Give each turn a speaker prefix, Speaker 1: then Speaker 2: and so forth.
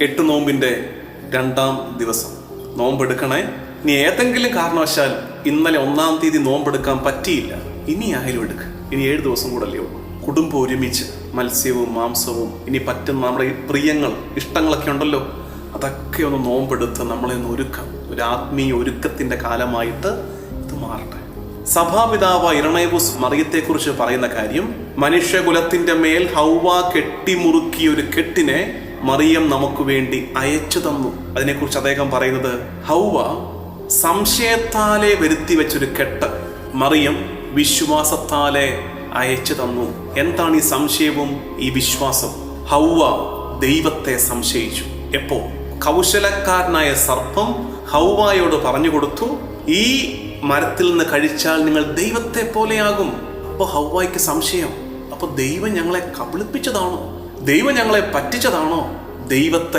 Speaker 1: എട്ട് നോമ്പിന്റെ രണ്ടാം ദിവസം. നോമ്പെടുക്കണേ. ഇനി ഏതെങ്കിലും കാരണവശാൽ ഇന്നലെ ഒന്നാം തീയതി നോമ്പെടുക്കാൻ പറ്റിയില്ല. ഇനി ആയാലും എടുക്ക. ഇനി ഏഴ് ദിവസം കൂടല്ലേ ഉള്ളൂ. കുടുംബം ഒരുമിച്ച് മത്സ്യവും മാംസവും ഇനി പറ്റുന്ന നമ്മുടെ പ്രിയങ്ങൾ ഇഷ്ടങ്ങളൊക്കെ ഉണ്ടല്ലോ. അതൊക്കെ ഒന്ന് നോമ്പെടുത്ത് നമ്മളെ ഒന്ന് ഒരുക്കാം. ഒരു ആത്മീയ ഒരുക്കത്തിന്റെ കാലമായിട്ട് ഇത് മാറട്ടെ. സഭാപിതാവ് ഇരണേബുസ് മറിയത്തെക്കുറിച്ച് പറയുന്ന കാര്യം മനുഷ്യകുലത്തിന്റെ മേൽ ഹൗവ കെട്ടിമുറുക്കിയ ഒരു കെട്ടിനെ മറിയം നമുക്ക് വേണ്ടി അയച്ചു തന്നു. അതിനെക്കുറിച്ച് അദ്ദേഹം പറയുന്നത് ഹൗവ സംശയത്താലെ വരുത്തി വെച്ചൊരു കെട്ട് മറിയം വിശ്വാസത്താലെ അയച്ചു തന്നു. എന്താണ് ഈ സംശയവും ഈ വിശ്വാസം? ഹൗവ ദൈവത്തെ സംശയിച്ചു. എപ്പോ? കൗശലക്കാരനായ സർപ്പം ഹൗവായോട് പറഞ്ഞു കൊടുത്തു ഈ മരത്തിൽ നിന്ന് കഴിച്ചാൽ നിങ്ങൾ ദൈവത്തെ പോലെയാകും. അപ്പോൾ ഹൗവായ്ക്ക് സംശയം അപ്പോൾ ദൈവം ഞങ്ങളെ കബളിപ്പിച്ചതാണോ? ദൈവം ഞങ്ങളെ പറ്റിച്ചതാണോ? ദൈവത്തെ